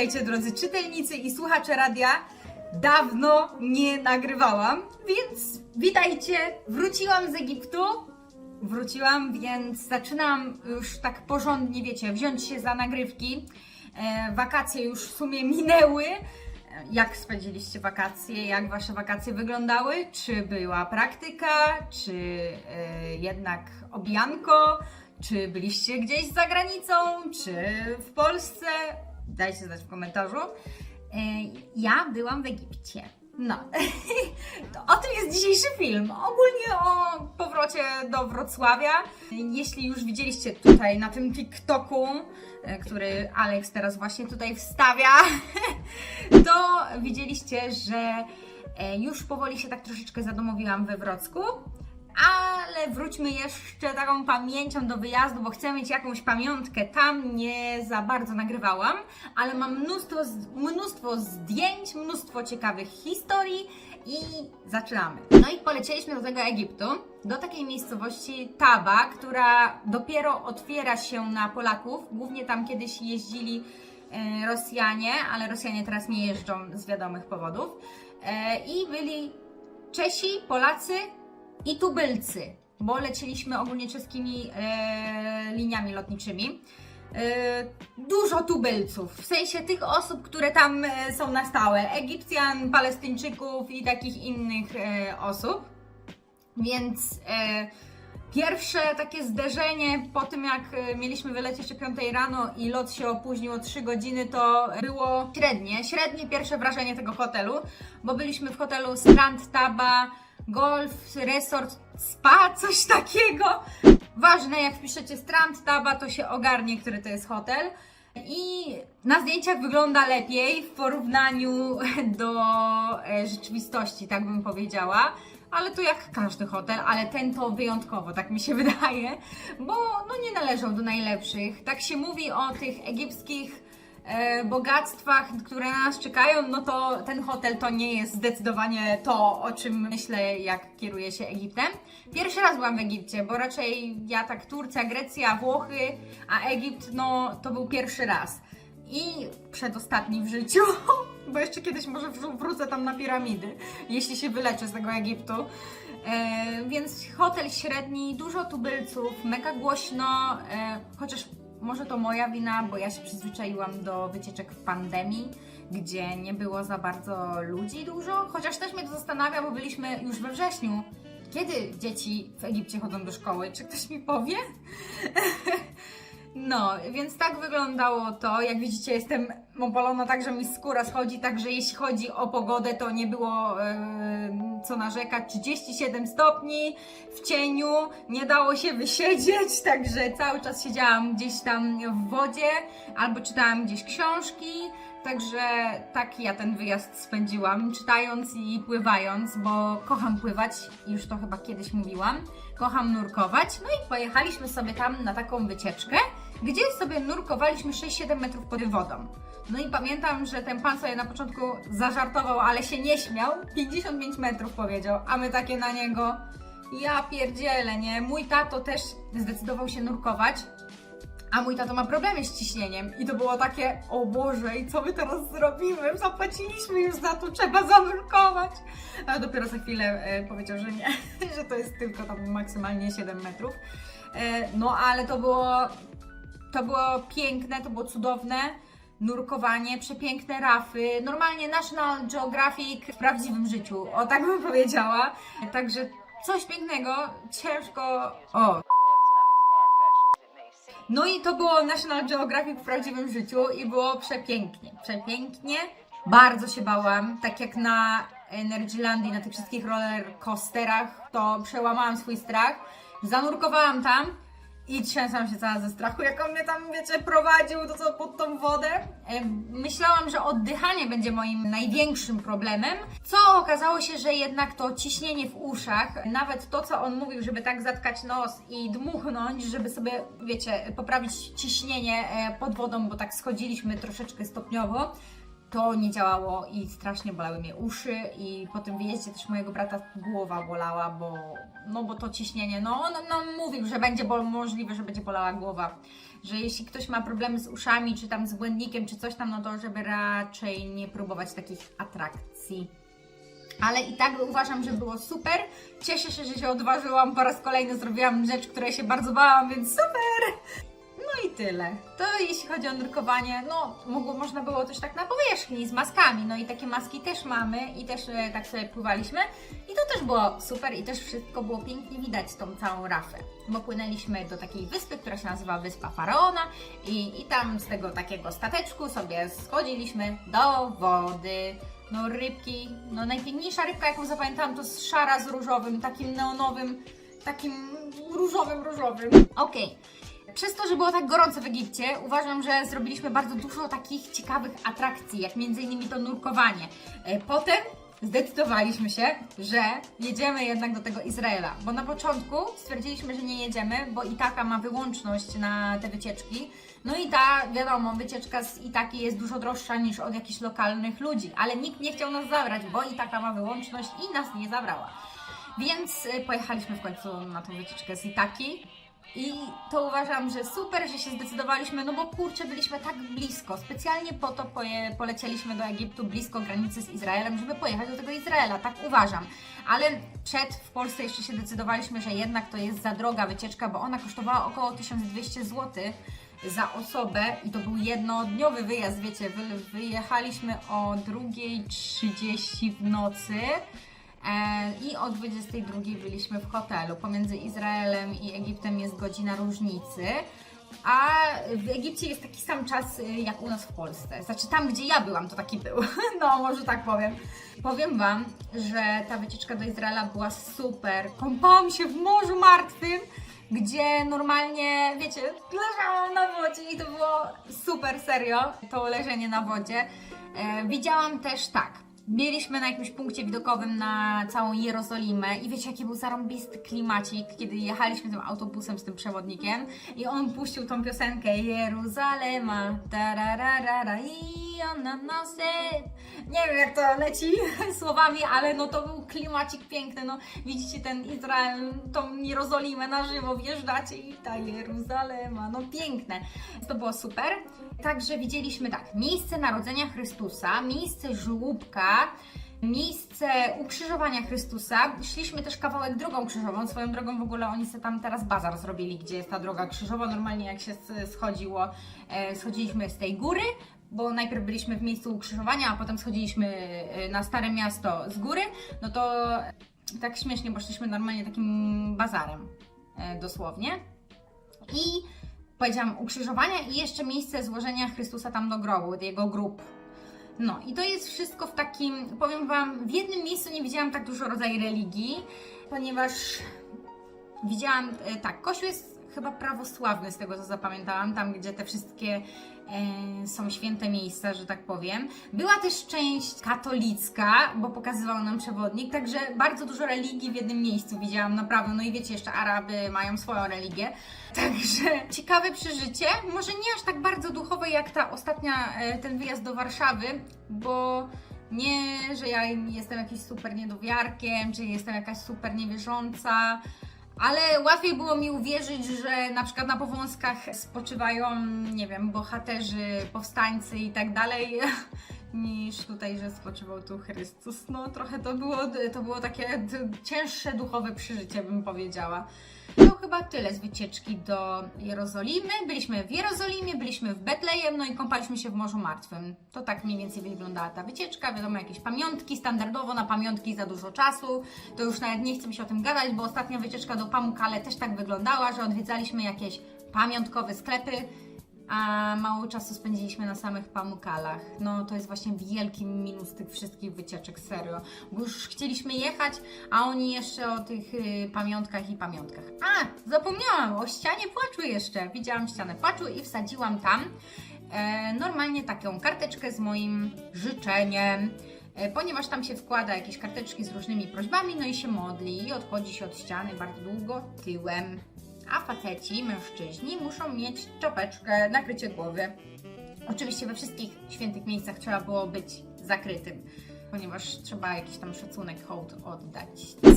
Witajcie drodzy czytelnicy i słuchacze radia. Dawno nie nagrywałam, więc witajcie. Wróciłam z Egiptu. Wróciłam, więc zaczynam już tak porządnie, wiecie, wziąć się za nagrywki. E, wakacje już w sumie minęły. E, Jak spędziliście wakacje? Jak wasze wakacje wyglądały? Czy była praktyka? Czy e, jednak obijanko? Czy byliście gdzieś za granicą? Czy w Polsce? Dajcie znać w komentarzu. E, Ja byłam w Egipcie. No, o tym jest dzisiejszy film. Ogólnie o powrocie do Wrocławia. Jeśli już widzieliście tutaj na tym TikToku, e, który Alex teraz właśnie tutaj wstawia, to widzieliście, że e, już powoli się tak troszeczkę zadomowiłam we Wrocku. Ale wróćmy jeszcze taką pamięcią do wyjazdu, bo chcę mieć jakąś pamiątkę. Tam nie za bardzo nagrywałam, ale mam mnóstwo, mnóstwo zdjęć, mnóstwo ciekawych historii i zaczynamy. No i polecieliśmy do tego Egiptu, do takiej miejscowości Taba, która dopiero otwiera się na Polaków. Głównie tam kiedyś jeździli e, Rosjanie, ale Rosjanie teraz nie jeżdżą z wiadomych powodów. E, I byli Czesi, Polacy i tubylcy, bo leciliśmy ogólnie czeskimi e, liniami lotniczymi. E, dużo tubylców, w sensie tych osób, które tam e, są na stałe, Egipcjan, Palestyńczyków i takich innych e, osób. Więc e, pierwsze takie zderzenie po tym, jak e, mieliśmy wylecieć o 5 rano i lot się opóźnił o 3 godziny, to było średnie, średnie pierwsze wrażenie tego hotelu, bo byliśmy w hotelu Strand Taba, Golf, Resort, Spa, coś takiego. Ważne, jak wpiszecie Strand Taba, to się ogarnie, który to jest hotel. I na zdjęciach wygląda lepiej w porównaniu do e, rzeczywistości, tak bym powiedziała. Ale to jak każdy hotel, ale ten to wyjątkowo, tak mi się wydaje, bo no nie należą do najlepszych. Tak się mówi o tych egipskich bogactwach, które na nas czekają, no to ten hotel to nie jest zdecydowanie to, o czym myślę, jak kieruję się Egiptem. Pierwszy raz byłam w Egipcie, bo raczej ja tak Turcja, Grecja, Włochy, a Egipt, no to był pierwszy raz. I przedostatni w życiu, bo jeszcze kiedyś może wró- wrócę tam na piramidy, jeśli się wyleczę z tego Egiptu. E, więc hotel średni, dużo tubylców, mega głośno, e, chociaż może to moja wina, bo ja się przyzwyczaiłam do wycieczek w pandemii, gdzie nie było za bardzo ludzi dużo, chociaż też mnie to zastanawia, bo byliśmy już we wrześniu. Kiedy dzieci w Egipcie chodzą do szkoły? Czy ktoś mi powie? No, więc tak wyglądało to. Jak widzicie, jestem opalona tak, że mi skóra schodzi, także jeśli chodzi o pogodę, to nie było e, co narzekać. 37 stopni w cieniu, nie dało się wysiedzieć, także cały czas siedziałam gdzieś tam w wodzie albo czytałam gdzieś książki. Także tak ja ten wyjazd spędziłam, czytając i pływając, bo kocham pływać, już to chyba kiedyś mówiłam. Kocham nurkować. No i pojechaliśmy sobie tam na taką wycieczkę, gdzie sobie nurkowaliśmy 6-7 metrów pod wodą. No i pamiętam, że ten pan sobie na początku zażartował, ale się nie śmiał. 55 metrów powiedział, a my takie na niego. Ja pierdzielę, nie? Mój tato też zdecydował się nurkować. A mój tato ma problemy z ciśnieniem i to było takie, o Boże, i co my teraz zrobimy? Zapłaciliśmy już za to, trzeba zanurkować. A dopiero za chwilę e, powiedział, że nie, że to jest tylko tam maksymalnie 7 metrów. E, no ale to było, to było piękne, to było cudowne. Nurkowanie, przepiękne rafy, normalnie National Geographic w prawdziwym życiu, o tak bym powiedziała. Także coś pięknego, ciężko. O, no i to było National Geographic w prawdziwym życiu i było przepięknie, przepięknie. Bardzo się bałam, tak jak na Energylandii, na tych wszystkich roller coasterach, to przełamałam swój strach. Zanurkowałam tam i trzęsłam się cała ze strachu, jak on mnie tam, wiecie, prowadził to co pod tą wodę. E, Myślałam, że oddychanie będzie moim największym problemem, co okazało się, że jednak to ciśnienie w uszach, nawet to, co on mówił, żeby tak zatkać nos i dmuchnąć, żeby sobie, wiecie, poprawić ciśnienie e, pod wodą, bo tak schodziliśmy troszeczkę stopniowo, to nie działało i strasznie bolały mnie uszy i po tym wyjeździe też mojego brata głowa bolała, bo, no bo to ciśnienie, no on no, mówił, że będzie bol, możliwe, że będzie bolała głowa, że jeśli ktoś ma problemy z uszami, czy tam z błędnikiem, czy coś tam, no to żeby raczej nie próbować takich atrakcji. Ale i tak uważam, że było super. Cieszę się, że się odważyłam. Po raz kolejny zrobiłam rzecz, której się bardzo bałam, więc super! Tyle. To jeśli chodzi o nurkowanie, no mogło, można było też tak na powierzchni z maskami, no i takie maski też mamy i też e, tak sobie pływaliśmy i to też było super i też wszystko było pięknie widać tą całą rafę, bo płynęliśmy do takiej wyspy, która się nazywa Wyspa Faraona i, i tam z tego takiego stateczku sobie schodziliśmy do wody, no rybki, no najpiękniejsza rybka jaką zapamiętałam to szara z różowym, takim neonowym, takim różowym, różowym. Okej. Przez to, że było tak gorąco w Egipcie, uważam, że zrobiliśmy bardzo dużo takich ciekawych atrakcji, jak między innymi to nurkowanie. E, Potem zdecydowaliśmy się, że jedziemy jednak do tego Izraela, bo na początku stwierdziliśmy, że nie jedziemy, bo Itaka ma wyłączność na te wycieczki. No i ta, wiadomo, wycieczka z Itaki jest dużo droższa niż od jakichś lokalnych ludzi, ale nikt nie chciał nas zabrać, bo Itaka ma wyłączność i nas nie zabrała. Więc y, pojechaliśmy w końcu na tą wycieczkę z Itaki. I to uważam, że super, że się zdecydowaliśmy, no bo kurczę, byliśmy tak blisko. Specjalnie po to poje, polecieliśmy do Egiptu, blisko granicy z Izraelem, żeby pojechać do tego Izraela, tak uważam. Ale przed w Polsce jeszcze się decydowaliśmy, że jednak to jest za droga wycieczka, bo ona kosztowała około 1200 zł za osobę i to był jednodniowy wyjazd, wiecie, wy, wyjechaliśmy o 2.30 w nocy. E, I o 22 byliśmy w hotelu. Pomiędzy Izraelem i Egiptem jest godzina różnicy. A w Egipcie jest taki sam czas y, jak u nas w Polsce. Znaczy tam, gdzie ja byłam, to taki był. No, może tak powiem. Powiem Wam, że ta wycieczka do Izraela była super. Kąpałam się w Morzu Martwym, gdzie normalnie, wiecie, leżałam na wodzie i to było super serio, to leżenie na wodzie. E, widziałam też tak, Byliśmy na jakimś punkcie widokowym na całą Jerozolimę i wiecie jaki był zarąbisty klimacik, kiedy jechaliśmy tym autobusem z tym przewodnikiem i on puścił tą piosenkę Jeruzalema, tarararara i ona nosie. Nie wiem jak to leci słowami, ale no to był klimacik piękny, no widzicie ten Izrael, tą Jerozolimę na żywo, wjeżdżacie i ta Jeruzalema, no piękne. To było super. Także widzieliśmy tak, miejsce narodzenia Chrystusa, miejsce żłóbka, miejsce ukrzyżowania Chrystusa. Szliśmy też kawałek drogą krzyżową. Swoją drogą w ogóle oni sobie tam teraz bazar zrobili, gdzie jest ta droga krzyżowa. Normalnie jak się schodziło, e, schodziliśmy z tej góry, bo najpierw byliśmy w miejscu ukrzyżowania, a potem schodziliśmy e, na Stare Miasto z góry. No to tak śmiesznie, bo szliśmy normalnie takim bazarem, e, dosłownie. I powiedziałam ukrzyżowania i jeszcze miejsce złożenia Chrystusa tam do grobu, jego grób. No i to jest wszystko w takim, powiem Wam, w jednym miejscu nie widziałam tak dużo rodzajów religii, ponieważ widziałam, e, tak, kościół jest chyba prawosławny z tego co zapamiętałam, tam gdzie te wszystkie e, są święte miejsca, że tak powiem. Była też część katolicka, bo pokazywał nam przewodnik, także bardzo dużo religii w jednym miejscu widziałam, naprawdę. No i wiecie, jeszcze Araby mają swoją religię. Także ciekawe przeżycie, może nie aż tak bardzo duchowe jak ta ostatnia, e, ten wyjazd do Warszawy, bo nie, że ja jestem jakimś super niedowiarkiem, czy jestem jakaś super niewierząca, ale łatwiej było mi uwierzyć, że na przykład na powązkach spoczywają, nie wiem, bohaterzy, powstańcy i tak dalej, niż tutaj, że spoczywał tu Chrystus. No trochę to było, to było takie cięższe duchowe przeżycie, bym powiedziała. To chyba tyle z wycieczki do Jerozolimy. Byliśmy w Jerozolimie, byliśmy w Betlejem, no i kąpaliśmy się w Morzu Martwym. To tak mniej więcej wyglądała ta wycieczka. Wiadomo, jakieś pamiątki, standardowo na pamiątki za dużo czasu. To już nawet nie chcę mi się o tym gadać, bo ostatnia wycieczka do Pamukkale też tak wyglądała, że odwiedzaliśmy jakieś pamiątkowe sklepy, a mało czasu spędziliśmy na samych Pamukkalach. No to jest właśnie wielki minus tych wszystkich wycieczek, serio. Bo już chcieliśmy jechać, a oni jeszcze o tych y, pamiątkach i pamiątkach. A, zapomniałam o ścianie płaczu jeszcze. Widziałam ścianę płaczu i wsadziłam tam e, normalnie taką karteczkę z moim życzeniem. E, Ponieważ tam się wkłada jakieś karteczki z różnymi prośbami, no i się modli i odchodzi się od ściany bardzo długo tyłem. A faceci, mężczyźni muszą mieć czopeczkę, nakrycie głowy. Oczywiście we wszystkich świętych miejscach trzeba było być zakrytym, ponieważ trzeba jakiś tam szacunek, hołd oddać.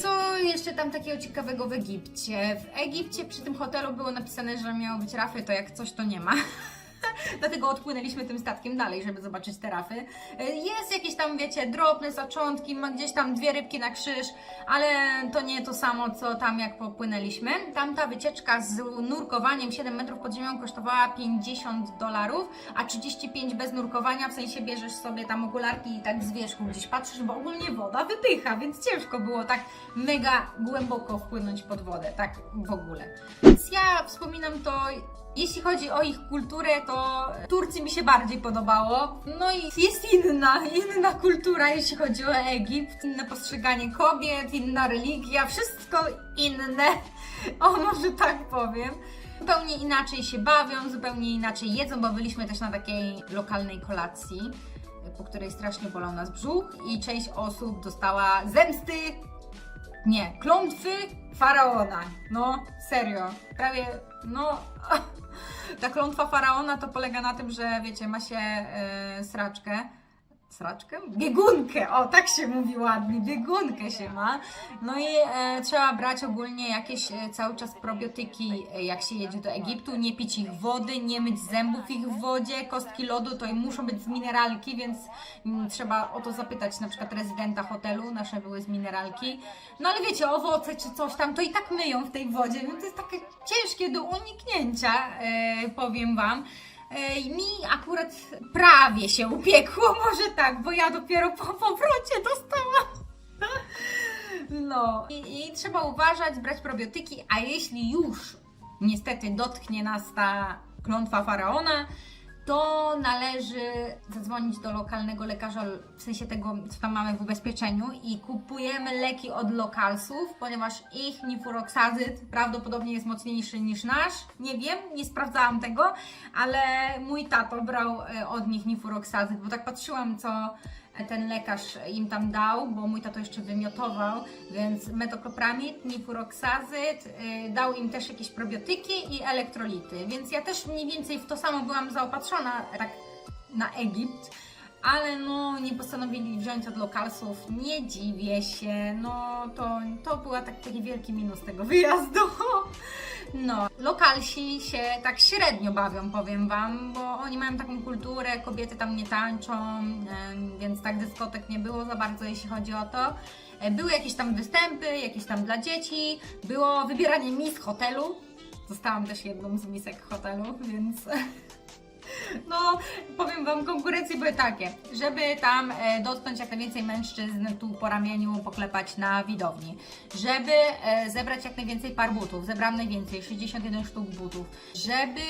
Co jeszcze tam takiego ciekawego w Egipcie? W Egipcie przy tym hotelu było napisane, że miało być rafy, to jak coś to nie ma. Dlatego odpłynęliśmy tym statkiem dalej, żeby zobaczyć te rafy. Y, Jest jakieś tam, wiecie, drobne zaczątki, ma gdzieś tam dwie rybki na krzyż, ale to nie to samo, co tam jak popłynęliśmy. Tamta wycieczka z nurkowaniem 7 metrów pod ziemią kosztowała 50 dolarów, a 35 bez nurkowania, w sensie bierzesz sobie tam okularki i tak z wierzchu gdzieś patrzysz, bo ogólnie woda wypycha, więc ciężko było tak mega głęboko wpłynąć pod wodę, tak w ogóle. Więc ja wspominam to jeśli chodzi o ich kulturę, to Turcji mi się bardziej podobało. No i jest inna, inna kultura, jeśli chodzi o Egipt. Inne postrzeganie kobiet, inna religia, wszystko inne. O, może tak powiem. Zupełnie inaczej się bawią, zupełnie inaczej jedzą, bo byliśmy też na takiej lokalnej kolacji, po której strasznie bolał nas brzuch i część osób dostała zemsty nie, klątwy faraona. No, serio. Prawie, no. Ta klątwa faraona to polega na tym, że wiecie, ma się e, sraczkę. Sraczkę? Biegunkę! O, tak się mówi ładnie. Biegunkę się ma. No i e, trzeba brać ogólnie jakieś e, cały czas probiotyki, e, jak się jedzie do Egiptu. Nie pić ich wody, nie myć zębów ich w wodzie. Kostki lodu to i muszą być z mineralki, więc mm, trzeba o to zapytać na przykład rezydenta hotelu. Nasze były z mineralki. No ale wiecie, owoce czy coś tam, to i tak myją w tej wodzie, więc to jest takie ciężkie do uniknięcia, e, powiem Wam. Mi akurat prawie się upiekło, może tak, bo ja dopiero po powrocie dostałam. No i, i trzeba uważać, brać probiotyki, a jeśli już niestety dotknie nas ta klątwa faraona, to należy zadzwonić do lokalnego lekarza, w sensie tego, co tam mamy w ubezpieczeniu i kupujemy leki od lokalsów, ponieważ ich nifuroksazyt prawdopodobnie jest mocniejszy niż nasz. Nie wiem, nie sprawdzałam tego, ale mój tato brał e, od nich nifuroksazyt, bo tak patrzyłam, co ten lekarz im tam dał, bo mój tato jeszcze wymiotował, więc metokopramid, nifuroksazyt, yy, dał im też jakieś probiotyki i elektrolity, więc ja też mniej więcej w to samo byłam zaopatrzona tak na Egipt, ale no nie postanowili wziąć od lokalsów, nie dziwię się, no to, to tak, taki wielki minus tego wyjazdu. No, lokalsi się tak średnio bawią, powiem Wam, bo oni mają taką kulturę, kobiety tam nie tańczą, więc tak dyskotek nie było za bardzo, jeśli chodzi o to. E, Były jakieś tam występy, jakieś tam dla dzieci, było wybieranie mis hotelu. Zostałam też jedną z misek hotelu, więc no, powiem Wam, konkurencje były takie, żeby tam e, dotknąć jak najwięcej mężczyzn tu po ramieniu, poklepać na widowni, żeby e, zebrać jak najwięcej par butów, zebrałam najwięcej, 61 sztuk butów, żeby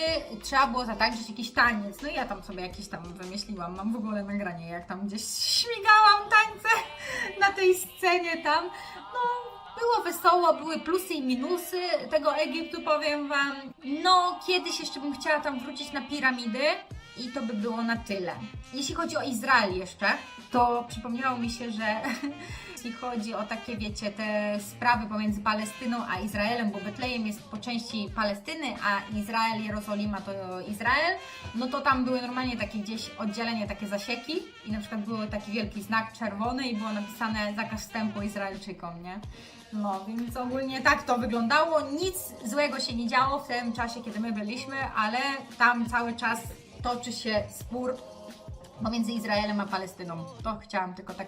trzeba było zatańczyć jakiś taniec, no i ja tam sobie jakiś tam wymyśliłam, mam w ogóle nagranie, jak tam gdzieś śmigałam tańce na tej scenie tam, no było wesoło, były plusy i minusy tego Egiptu, powiem Wam. No, kiedyś jeszcze bym chciała tam wrócić na piramidy i to by było na tyle. Jeśli chodzi o Izrael jeszcze, to przypomniało mi się, że jeśli chodzi o takie, wiecie, te sprawy pomiędzy Palestyną a Izraelem, bo Betlejem jest po części Palestyny, a Izrael, Jerozolima to Izrael, no to tam były normalnie takie gdzieś oddzielenie, takie zasieki i na przykład był taki wielki znak czerwony i było napisane zakaz wstępu Izraelczykom, nie? No, więc ogólnie tak to wyglądało. Nic złego się nie działo w tym czasie, kiedy my byliśmy, ale tam cały czas toczy się spór pomiędzy Izraelem a Palestyną. To chciałam tylko tak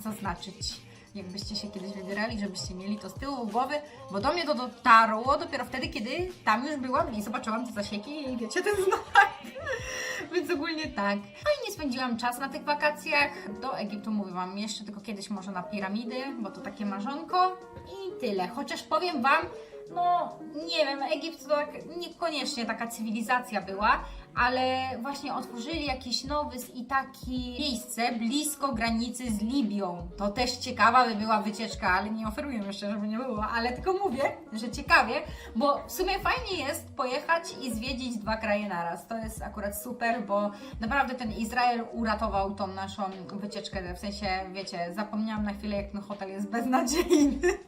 zaznaczyć. Jakbyście się kiedyś wybierali, żebyście mieli to z tyłu głowy, bo do mnie to dotarło dopiero wtedy, kiedy tam już byłam i zobaczyłam te zasieki i wiecie, ten znak. Więc ogólnie tak. Fajnie spędziłam czas na tych wakacjach. Do Egiptu mówiłam jeszcze tylko kiedyś może na piramidy, bo to takie marzonko. I tyle. Chociaż powiem Wam, no nie wiem, Egipt to tak niekoniecznie taka cywilizacja była, ale właśnie otworzyli jakiś nowy i takie miejsce blisko granicy z Libią. To też ciekawa by była wycieczka, ale nie oferuję jeszcze, żeby nie było, ale tylko mówię, że ciekawie, bo w sumie fajnie jest pojechać i zwiedzić dwa kraje naraz. To jest akurat super, bo naprawdę ten Izrael uratował tą naszą wycieczkę, w sensie, wiecie, zapomniałam na chwilę, jak ten hotel jest beznadziejny.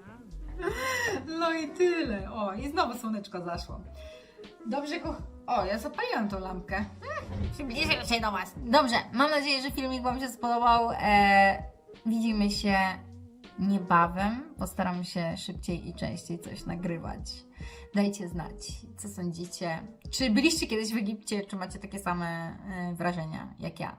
No i tyle. O, i znowu słoneczko zaszło. Dobrze, ko... O, ja zapaliłam tą lampkę. Hmm, Przybliżył się do Was. Dobrze, mam nadzieję, że filmik Wam się spodobał. E, widzimy się niebawem. Postaram się szybciej i częściej coś nagrywać. Dajcie znać, co sądzicie. Czy byliście kiedyś w Egipcie, czy macie takie same e, wrażenia jak ja?